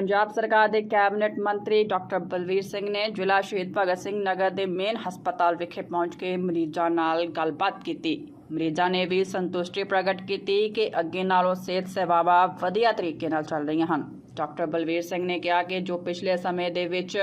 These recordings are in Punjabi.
ਪੰਜਾਬ ਸਰਕਾਰ ਦੇ ਕੈਬਨਿਟ ਮੰਤਰੀ ਡਾਕਟਰ ਬਲਵੀਰ ਸਿੰਘ ਨੇ ਜ਼ਿਲ੍ਹਾ ਸ਼ਹੀਦ ਭਗਤ ਸਿੰਘ ਨਗਰ ਦੇ ਮੇਨ ਹਸਪਤਾਲ ਵਿਖੇ ਪਹੁੰਚ ਕੇ ਮਰੀਜ਼ਾਂ ਨਾਲ ਗੱਲਬਾਤ ਕੀਤੀ। ਮਰੀਜ਼ਾਂ ਨੇ ਵੀ ਸੰਤੁਸ਼ਟੀ ਪ੍ਰਗਟ ਕੀਤੀ ਕਿ ਅੱਗੇ ਨਾਲੋਂ ਸਿਹਤ ਸੇਵਾਵਾਂ ਵਧੀਆ ਤਰੀਕੇ ਨਾਲ ਚੱਲ ਰਹੀਆਂ ਹਨ। ਡਾਕਟਰ ਬਲਵੀਰ ਸਿੰਘ ਨੇ ਕਿਹਾ ਕਿ ਜੋ ਪਿਛਲੇ ਸਮੇਂ ਦੇ ਵਿੱਚ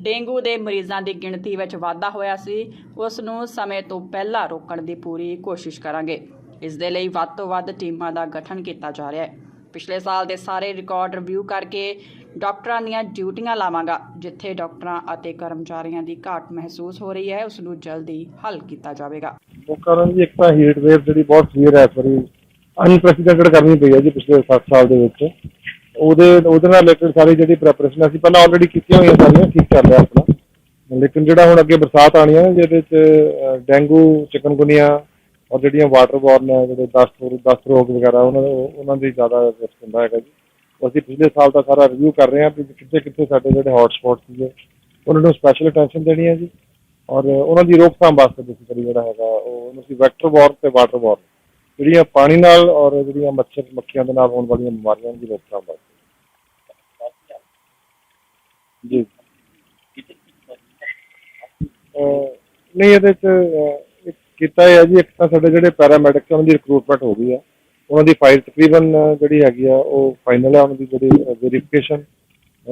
ਡੇਂਗੂ ਦੇ ਮਰੀਜ਼ਾਂ ਦੀ ਗਿਣਤੀ ਵਿੱਚ ਵਾਧਾ ਹੋਇਆ ਸੀ, ਉਸ ਨੂੰ ਸਮੇਂ ਤੋਂ ਪਹਿਲਾਂ ਰੋਕਣ ਦੀ ਪੂਰੀ ਕੋਸ਼ਿਸ਼ ਕਰਾਂਗੇ। ਇਸ ਦੇ ਲਈ ਵੱਧ ਤੋਂ ਵੱਧ ਟੀਮਾਂ ਦਾ ਗਠਨ ਕੀਤਾ ਜਾ ਰਿਹਾ ਹੈ। ਪਿਛਲੇ ਸਾਲ ਦੇ ਸਾਰੇ ਰਿਕਾਰਡ ਰਿਵਿਊ ਕਰਕੇ ਡਾਕਟਰਾਂ ਦੀਆਂ ਡਿਊਟੀਆਂ ਲਾਵਾਂਗਾ ਜਿੱਥੇ ਡਾਕਟਰਾਂ ਅਤੇ ਕਰਮਚਾਰੀਆਂ ਦੀ ਘਾਟ ਮਹਿਸੂਸ ਹੋ ਰਹੀ ਹੈ ਉਸ ਨੂੰ ਜਲਦੀ ਹੱਲ ਕੀਤਾ ਜਾਵੇਗਾ। ਉਹ ਕਾਰਨ ਜੀ ਇੱਕ ਤਾਂ ਹੀਟ ਵੇਵ ਜਿਹੜੀ ਬਹੁਤ ਸੀਵੀਅਰ ਹੈ ਇਸ ਅਨਪ੍ਰੈਸੀਡੈਂਟਡ ਕਰਨੀ ਪਈ ਹੈ ਜੀ ਪਿਛਲੇ 7 ਸਾਲ ਦੇ ਵਿੱਚ। ਉਹਦੇ ਉਹਦੇ ਨਾਲ ਰਿਲੇਟਡ ਸਾਰੀ ਜਿਹੜੀ ਪ੍ਰੈਪਰੇਸ਼ਨ ਅਸੀਂ ਪਹਿਲਾਂ ਆਲਰੇਡੀ ਕੀਤੀਆਂ ਹੋਈਆਂ ਸਾਰੀਆਂ ਠੀਕ ਚੱਲ ਰਿਹਾ ਆਪਣਾ। ਲੇਕਿਨ ਜਿਹੜਾ ਹੁਣ ਅੱਗੇ ਬਰਸਾਤ ਆਣੀ ਹੈ ਜਿਹਦੇ ਵਿੱਚ ਅਹ, ਡੇਂਗੂ ਚਿਕਨਗੁਨੀਆ ਔਰ ਜਿਹੜੀਆਂ ਵਾਟਰ ਬੋਰਨ ਹੈ ਜਿਹੜੇ ਦਸਤ ਦਸਤ ਰੋਗ ਵਗੈਰਾ ਉਹਨਾਂ ਉਹਨਾਂ ਦੀ ਜ਼ਿਆਦਾ ਰਿਸਕ ਹੁੰਦਾ ਹੈਗਾ ਜੀ। ਅਸੀਂ ਪਿਛਲੇ ਸਾਲ ਦਾ ਸਾਰਾ ਰਿਵਿਊ ਕਰ ਰਹੇ ਹਾਂ ਕਿ ਕਿੱਥੇ ਕਿੱਥੇ ਸਾਡੇ ਜਿਹੜੇ ਹੌਟ ਸਪੌਟ ਸੀਗੇ ਉਹਨਾਂ ਨੂੰ ਸਪੈਸ਼ਲ ਅਟੈਂਸ਼ਨ ਦੇਣੀ ਹੈ ਜੀ। ਔਰ ਉਹਨਾਂ ਦੀ ਰੋਕਥਾਮ ਵਾਸਤੇ ਬੇਸਿਕਲੀ ਜਿਹੜਾ ਹੈਗਾ ਉਹ ਉਹਨੂੰ ਅਸੀਂ ਵੈਕਟਰ ਬੋਰਨ ਤੇ ਵਾਟਰ ਬੋਰਨ ਜਿਹੜੀਆਂ ਪਾਣੀ ਨਾਲ ਔਰ ਜਿਹੜੀਆਂ ਮੱਛਰ ਮੱਖੀਆਂ ਦੇ ਨਾਲ ਹੋਣ ਵਾਲੀਆਂ ਬਿਮਾਰੀਆਂ ਦੀ ਰੋਕਥਾਮ ਵਾਸਤੇ। ਜੀ। ਨਹੀਂ ਇਹਦੇ ਚ ਕੀਤਾ ਹੈ ਜੀ, ਇੱਕ ਤਾਂ ਸਾਡੇ ਜਿਹੜੇ ਪੈਰਾਮੈਡਿਕਸ ਉਹਨਾਂ ਦੀ ਰਿਕਰੂਟਮੈਂਟ ਹੋ ਗਈ ਹੈ ਉਹਨਾਂ ਦੀ ਫਾਈਲ ਤਕਰੀਬਨ ਜਿਹੜੀ ਹੈਗੀ ਆ, ਉਹ ਫਾਈਨਲ ਆ, ਉਹਨਾਂ ਦੀ ਜਿਹੜੀ ਵੈਰੀਫਿਕੇਸ਼ਨ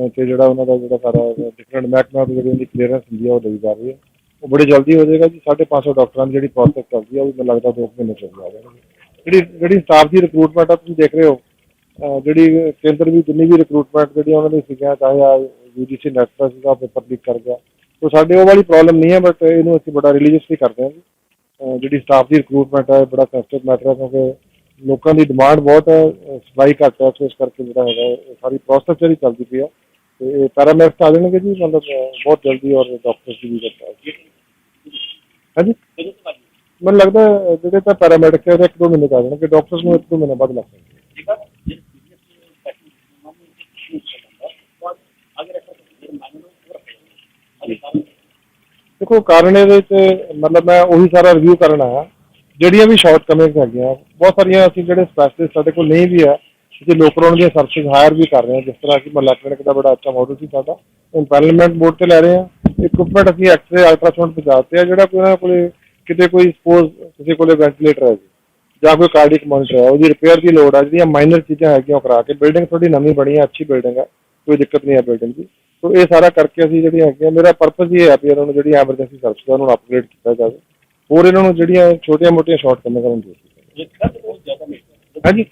ਤੇ ਜਿਹੜਾ ਉਹਨਾਂ ਦਾ ਜਿਹੜਾ ਸਾਰਾ ਡਿਫਰੈਂਟ ਮਹਿਕਮਾ ਦੀ ਜਿਹੜੀ ਉਹਦੀ ਕਲੀਅਰੈਂਸ ਹੁੰਦੀ ਆ, ਉਹ ਲਈ ਜਾ ਰਹੀ ਹੈ ਉਹ ਬੜੀ ਜਲਦੀ ਹੋ ਜਾਏਗਾ ਜੀ 550 ਡਾਕਟਰਾਂ ਦੀ ਜਿਹੜੀ ਪ੍ਰੋਸੈਸ ਚੱਲਦੀ ਹੈ ਉਹ ਮੈਨੂੰ ਲੱਗਦਾ 2 ਮਹੀਨੇ ਚੱਲ ਹੋ ਜਾਏਗਾ ਜਿਹੜੀ ਜਿਹੜੀ ਸਟਾਫ ਦੀ ਰਿਕਰੂਟਮੈਂਟ ਆ, ਤੁਸੀਂ ਦੇਖ ਰਹੇ ਹੋ ਜਿਹੜੀ ਕੇਂਦਰ ਵੀ ਜਿੰਨੀ ਵੀ ਰਿਕਰੂਟਮੈਂਟ ਜਿਹੜੀ ਉਹਨਾਂ ਦੀ ਸੀਗੀਆਂ, ਚਾਹੇ ਆ ਯੂਜੀਸੀ ਨੈਟਵਰਕ ਦਾ ਪੇਪਰ ਲੀਕ ਕਰ ਗਿਆ। ਸੋ ਸਾਡੇ ਉਹ ਵਾਲੀ ਪ੍ਰੋਬਲਮ ਨਹੀਂ ਹੈ ਬਟ ਇਹਨੂੰ ਅਸੀਂ ਬੜਾ ਰਿਲੀਜੀਅਸਲੀ ਕਰਦੇ ਹਾਂ ਜੀ। ਜਿਹੜੀ ਸਟਾਫ ਦੀ ਰਿਕਰੂਟਮੈਂਟ ਹੈ ਬੜਾ ਸੈਂਸਿਟਿਵ ਮੈਟਰ ਹੈ ਕਿਉਂਕਿ ਲੋਕਾਂ ਦੀ ਡਿਮਾਂਡ ਬਹੁਤ ਹੈ ਸਪਲਾਈ ਘੱਟ ਹੈ, ਇਸ ਕਰਕੇ ਜਿਹੜਾ ਹੈਗਾ ਸਾਰੀ ਪ੍ਰੋਸੈਸ ਜਿਹੜੀ ਚੱਲਦੀ ਪਈ ਹੈ। ਤੇ ਇਹ ਪੈਰਾਮੈਡਿਕਸ ਆ ਜਾਣਗੇ ਜੀ, ਮਤਲਬ ਬਹੁਤ ਜਲਦੀ ਔਰ ਡਾਕਟਰਸ ਦੀ ਵੀ ਕਰਤਾ ਹਾਂਜੀ? ਮੈਨੂੰ ਲੱਗਦਾ ਜਿਹੜੇ ਤਾਂ ਪੈਰਾਮੈਡਿਕਸ ਹੈ ਇੱਕ ਦੋ ਮਹੀਨੇ ਚ ਆ ਜਾਣਗੇ ਡਾਕਟਰਸ ਨੂੰ ਇੱਕ ਦੋ ਮਹੀਨੇ ਬਾਅਦ ਲੱਗ ਜਾਣਗੇ। ਦੇਖੋ, ਕਾਰਨ ਇਹਦੇ ਵਿੱਚ ਮਤਲਬ ਮੈਂ ਉਹੀ ਸਾਰਾ ਰਿਵਿਊ ਕਰਨ ਆਇਆ। ਜਿਹੜੀਆਂ ਵੀ ਸ਼ਾਰਟ ਕਮਿੰਗਸ ਹੈਗੀਆਂ, ਬਹੁਤ ਸਾਰੀਆਂ ਅਸੀਂ ਜਿਹੜੇ ਸਪੈਸ਼ਲਿਸਟ ਸਾਡੇ ਕੋਲ ਨਹੀਂ ਵੀ ਆ, ਅਸੀਂ ਲੋਕਲ ਉਹਨਾਂ ਦੀਆਂ ਸਰਵਿਸ ਹਾਇਰ ਵੀ ਕਰ ਰਹੇ ਹਾਂ, ਜਿਸ ਤਰ੍ਹਾਂ ਕਿ ਮਹੱਲਾ ਕਲੀਨਿਕ ਦਾ ਬੜਾ ਅੱਛਾ ਮਾਡਲ ਸੀ ਸਾਡਾ। ਹੁਣ ਬੋਰਡ ਤੇ ਲੈ ਰਹੇ ਹਾਂ। ਇਕਵਿਪਮੈਂਟ ਅਸੀਂ ਐਕਸਰੇ ਅਲਟਰਾਸਾਊਂਡ ਪਹੁੰਚਾਤੇ ਆ, ਜਿਹੜਾ ਕੋਈ ਉਹਨਾਂ ਕੋਲੇ ਕਿਤੇ ਕੋਈ ਸਪੋਜ਼ ਕਿਸੇ ਕੋਲੇ ਵੈਂਟੀਲੇਟਰ ਹੈ ਜਾਂ ਕੋਈ ਕਾਰਡਿਕ ਮੋਨੀਟਰ ਹੈ, ਉਹਦੀ ਰਿਪੇਅਰ ਦੀ ਲੋੜ ਹੈ ਜਿਹੜੀਆਂ ਮਾਈਨਰ ਚੀਜ਼ਾਂ ਹੈਗੀਆਂ ਉਹ ਕਰਾ ਕੇ ਬਿਲਡਿੰਗ ਥੋੜੀ ਨਵੀਂ ਬਣੀ ਹੈ, ਅੱਛੀ ਬਿਲਡਿੰਗ ਹੈ, ਕੋਈ ਦਿੱਕਤ ਨਹੀਂ ਹੈ ਬਿਲਡਿੰਗ ਦੀ। ਸੋ ਇਹ ਸਾਰਾ ਕਰਕੇ ਅਸੀਂ ਜਿਹੜੀਆਂ ਹੈਗੀਆਂ ਮੇਰਾ ਪਰਪਸ ਇਹ ਹੈ ਵੀ ਇਹਨਾਂ ਨੂੰ ਜਿਹੜੀ ਐਮਰਜੈਂਸੀ ਸਰਵਿਸ ਉਹਨਾਂ ਨੂੰ ਅਪਗ੍ਰੇਡ ਕੀਤਾ ਜਾਵੇ। ਹੋਰ ਇਹਨਾਂ ਨੂੰ ਜਿਹੜੀਆਂ ਛੋਟੀਆਂ ਮੋਟੀਆਂ ਸ਼ਾਰਟ ਕਰਨ ਕਰਨ ਦੀ ਹਾਂਜੀ?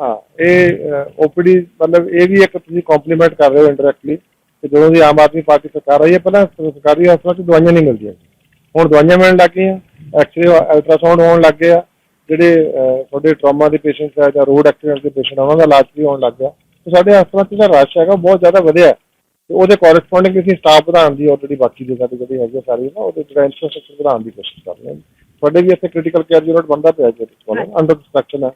ਹਾਂ ਇਹ ਓਪੀਡੀ ਮਤਲਬ ਇਹ ਵੀ ਇੱਕ ਤੁਸੀਂ ਕੰਪਲੀਮੈਂਟ ਕਰ ਰਹੇ ਹੋ ਇੰਡਾਇਰੈਕਟਲੀ ਕਿ ਜਦੋਂ ਦੀ ਆਮ ਆਦਮੀ ਪਾਰਟੀ ਸਰਕਾਰ ਆਈ ਹੈ ਪਹਿਲਾਂ ਸਰਕਾਰੀ ਹਸਪਤਾਲਾਂ 'ਚ ਦਵਾਈਆਂ ਨਹੀਂ ਮਿਲਦੀਆਂ ਹੁਣ ਦਵਾਈਆਂ ਮਿਲਣ ਲੱਗ ਗਈਆਂ ਐਕਸਰੇ ਅਲਟਰਾਸਾਊਂਡ ਹੋਣ ਲੱਗ ਗਿਆ। ਜਿਹੜੇ ਤੁਹਾਡੇ ਟਰਾਮਾ ਦੇ ਪੇਸ਼ੈਂਟਸ ਹੈ ਜਾਂ ਰੋਡ ਐਕਸੀਡੈਂਟ ਦੇ ਪੇਸ਼ੈਂਟ ਉਹਨਾਂ ਦਾ ਇਲਾਜ ਵੀ ਹੋਣ ਲੱਗ ਗਿਆ। ਤੇ ਸਾਡੇ ਹਸਪਤਾਲਾਂ 'ਚ ਜਿਹੜਾ ਰਸ਼ ਹੈਗਾ ਬਹੁਤ ਜ਼ਿਆਦਾ ਵਧਿਆ। ਤੇ ਉਹਦੇ ਕੋਰਸਪੋਂਡਿੰਗ ਅਸੀਂ ਸਟਾਫ ਵਧਾਉਣ ਦੀ ਆਲਰੇਡੀ ਬਾਕੀ ਜਗ੍ਹਾ ਤੇ ਜਿਹੜੀ ਹੈਗੀ ਆ ਸਾਰੀ ਨਾ ਉਹਦੇ ਜਿਹੜਾ ਇਨਫਰਾਸਟ੍ਰਕਚਰ ਵਧਾਉਣ ਦੀ ਕੋਸ਼ਿਸ਼ ਕਰ ਰਹੇ ਹਾਂ। ਤੁਹਾਡੇ ਵੀ ਇੱਥੇ ਕ੍ਰਿਟੀਕਲ ਕੇਅਰ ਯੂਨਿਟ ਬੰਦਾ ਪਿਆ ਜੀ ਅੰਡਰ ਕੰਸਟਰਕਸ਼ਨ ਹੈ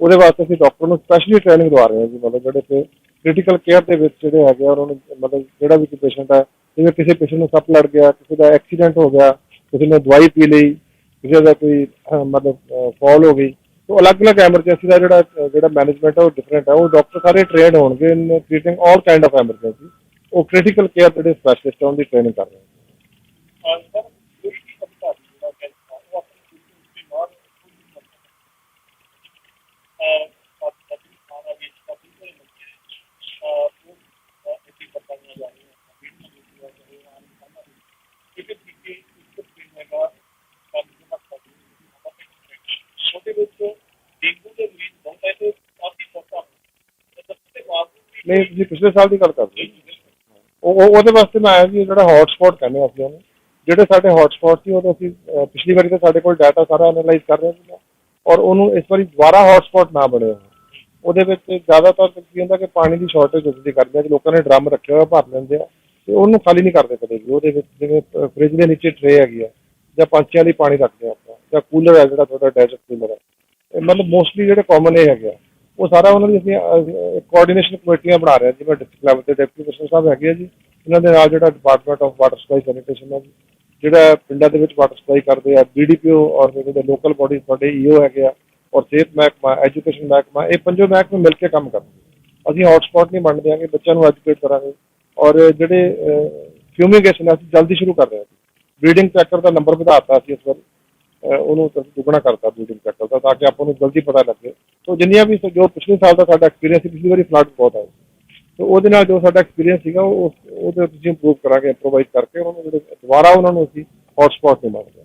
ਉਹਦੇ ਵਾਸਤੇ ਅਸੀਂ ਡਾਕਟਰ ਨੂੰ ਸਪੈਸ਼ਲੀ ਟ੍ਰੇਨਿੰਗ ਦਵਾ ਰਹੇ ਹਾਂ ਜੀ ਮਤਲਬ ਜਿਹੜੇ ਤੇ ਕ੍ਰਿਟੀਕਲ ਕੇਅਰ ਦੇ ਵਿੱਚ ਜਿਹੜੇ ਹੈਗੇ ਆ ਉਹਨਾਂ ਨੂੰ ਮਤਲਬ ਜਿਹੜਾ ਵੀ ਕੋਈ ਪੇਸ਼ੈਂਟ ਹੈ ਜਿਵੇਂ ਕਿਸੇ ਪੇਸ਼ੈਂਟ ਨੂੰ ਸੱਪ ਲੜ ਗਿਆ ਕਿਸੇ ਦਾ ਐਕਸੀਡੈਂਟ ਹੋ ਗਿਆ ਕਿਸੇ ਨੇ ਦਵਾਈ ਪੀ ਲਈ ਕਿਸੇ ਦਾ ਕੋਈ ਮਤਲਬ ਫਾਲ ਹੋ ਗਈ, ਤੋਂ ਅਲੱਗ-ਅਲੱਗ ਐਮਰਜੈਂਸੀ ਦਾ ਜਿਹੜਾ ਜਿਹੜਾ ਮੈਨੇਜਮੈਂਟ ਹੈ ਉਹ ਡਿਫਰੈਂਟ ਹੈ ਉਹ ਡਾਕਟਰ ਸਾਰੇ ਟ੍ਰੇਨਡ ਹੋਣਗੇ in treating all kind of emergency ਉਹ ਕ੍ਰਿਟੀਕਲ ਕੇਅਰ ਜਿਹੜੇ ਸਪੈਸ਼ਲਿਸਟ ਆ, ਉਹਦੀ ਟ੍ਰੇਨਿੰਗ ਕਰ ਰਹੇ ਹੈ ਨਹੀਂ ਤੁਸੀਂ ਪਿਛਲੇ ਸਾਲ ਦੀ ਗੱਲ ਕਰ ਰਹੇ ਹੋ। ਉਹ ਉਹਦੇ ਵਾਸਤੇ ਮੈਂ ਆਇਆ ਜੀ ਜਿਹੜਾ ਹੌਟ ਕਹਿੰਦੇ ਆ ਅਸੀਂ ਉਹਨੂੰ। ਜਿਹੜੇ ਸਾਡੇ ਹੌਟ ਸੀ, ਉਹਦੇ ਅਸੀਂ ਪਿਛਲੀ ਵਾਰੀ ਤਾਂ ਸਾਡੇ ਕੋਲ ਡਾਟਾ ਸਾਰਾ ਐਨਾਲਾਈਜ਼ ਕਰ ਰਹੇ ਸੀ ਔਰ ਉਹਨੂੰ ਇਸ ਵਾਰੀ ਦੁਬਾਰਾ ਹੌਟ ਨਾ ਬਣੇ ਹੋਣ। ਉਹਦੇ ਵਿੱਚ ਜ਼ਿਆਦਾਤਰ ਕੀ ਹੁੰਦਾ ਕਿ ਪਾਣੀ ਦੀ ਸ਼ਾਰਟੇਜ ਉਸਦੀ ਕਰਦੇ ਆ ਕਿ ਲੋਕਾਂ ਨੇ ਡਰਮ ਰੱਖੇ ਹੋਏ ਭਰ ਲੈਂਦੇ ਆ। ਤੇ ਉਹਨੂੰ ਖਾਲੀ ਨਹੀਂ ਕਰਦੇ ਕਦੇ ਵੀ। ਉਹਦੇ ਵਿੱਚ ਜਿਵੇਂ ਫ੍ਰਿਜ ਦੇ ਨੀਚੇ ਟਰੇ ਹੈਗੀ ਆ, ਜਾਂ ਪੰਛੀਆਂ ਲਈ ਪਾਣੀ ਰੱਖਦੇ ਆ ਆਪਾਂ, ਜਾਂ ਕੂਲਰ ਹੈ ਜਿਹੜਾ ਤੁਹਾਡਾ ਡੈਜ਼ਰਟ ਕੂਲਰ ਹੈ ਮਤਲਬ ਮੋਸਟਲੀ ਜਿਹੜੇ ਕਾਮਨ ਇਹ ਹੈਗੇ ਆ। ਉਹ ਸਾਰਾ ਉਹਨਾਂ ਦੀ ਅਸੀਂ ਕੋਆਰਡੀਨੇਸ਼ਨ ਕਮੇਟੀਆਂ ਬਣਾ ਰਹੇ ਹਾਂ ਜਿਵੇਂ ਡਿਸਟ੍ਰਿਕਟ ਲੈਵਲ ਤੇ ਡਿਪਟੀ ਕਮਿਸ਼ਨਰ ਸਾਹਿਬ ਹੈਗੇ ਆ ਜੀ। ਇਹਨਾਂ ਦੇ ਨਾਲ ਜਿਹੜਾ department of water supply sanitation ਹੈ ਜੀ। ਜਿਹੜਾ ਪਿੰਡਾਂ ਦੇ ਵਿੱਚ ਵਾਟਰ ਸਪਲਾਈ ਕਰਦੇ ਆ ਬੀਡੀਪੀਓ ਔਰ ਜਿਹੜੇ ਲੋਕਲ ਬੋਡੀ ਤੁਹਾਡੇ ਈਓ ਹੈਗੇ ਆ, ਔਰ ਸਿਹਤ ਮਹਿਕਮਾ ਐਜੂਕੇਸ਼ਨ ਮਹਿਕਮਾ, ਇਹ ਪੰਜੋ ਮਹਿਕਮੇ ਮਿਲ ਕੇ ਕੰਮ ਕਰਨਗੇ। ਅਸੀਂ ਹੌਟਸਪੌਟ ਨਹੀਂ ਬਣ ਦਿਆਂਗੇ ਬੱਚਿਆਂ ਨੂੰ ਐਜੂਕੇਟ ਕਰਾਂਗੇ। ਔਰ ਜਿਹੜੇ ਫਿਊਮੀਗੇਸ਼ਨ ਅਸੀਂ ਜਲਦੀ ਸ਼ੁਰੂ ਕਰ ਰਹੇ ਹਾਂ ਬਰੀਡਿੰਗ ਚੈਕਰ ਦਾ ਨੰਬਰ ਵਧਾਤਾ ਅਸੀਂ ਇਸ ਵਾਰ। ਉਹਨੂੰ ਦੁੱਗਣਾ ਕਰਤਾ ਬਰੀਡਿੰਗ ਚੈਕਰ ਦਾ, ਤਾਂ ਕਿ ਆਪਾਂ ਨੂੰ ਜਲਦੀ ਪਤਾ ਲੱਗੇ। ਸੋ ਜਿੰਨੀਆਂ ਵੀ ਜੋ ਪਿਛਲੇ ਸਾਲ ਦਾ ਸਾਡਾ ਐਕਸਪੀਰੀਅੰਸ ਸੀ, ਪਿਛਲੀ ਵਾਰੀ ਫਲੱਡ ਬਹੁਤ ਆਇਆ। ਸੋ ਉਹਦੇ ਨਾਲ ਜੋ ਸਾਡਾ ਐਕਸਪੀਰੀਅੰਸ ਸੀਗਾ, ਉਹ ਉਹਦੇ ਤੁਸੀਂ ਇੰਪਰੂਵ ਕਰਾਂਗੇ ਇੰਪਰੋਵਾਈਜ਼ ਕਰਕੇ ਉਹਨਾਂ ਨੂੰ ਜਿਹੜੇ ਦੁਬਾਰਾ ਉਹਨਾਂ ਨੂੰ ਅਸੀਂ ਹੌਟਸਪੌਟ ਨਹੀਂ ਮੰਨਦੇ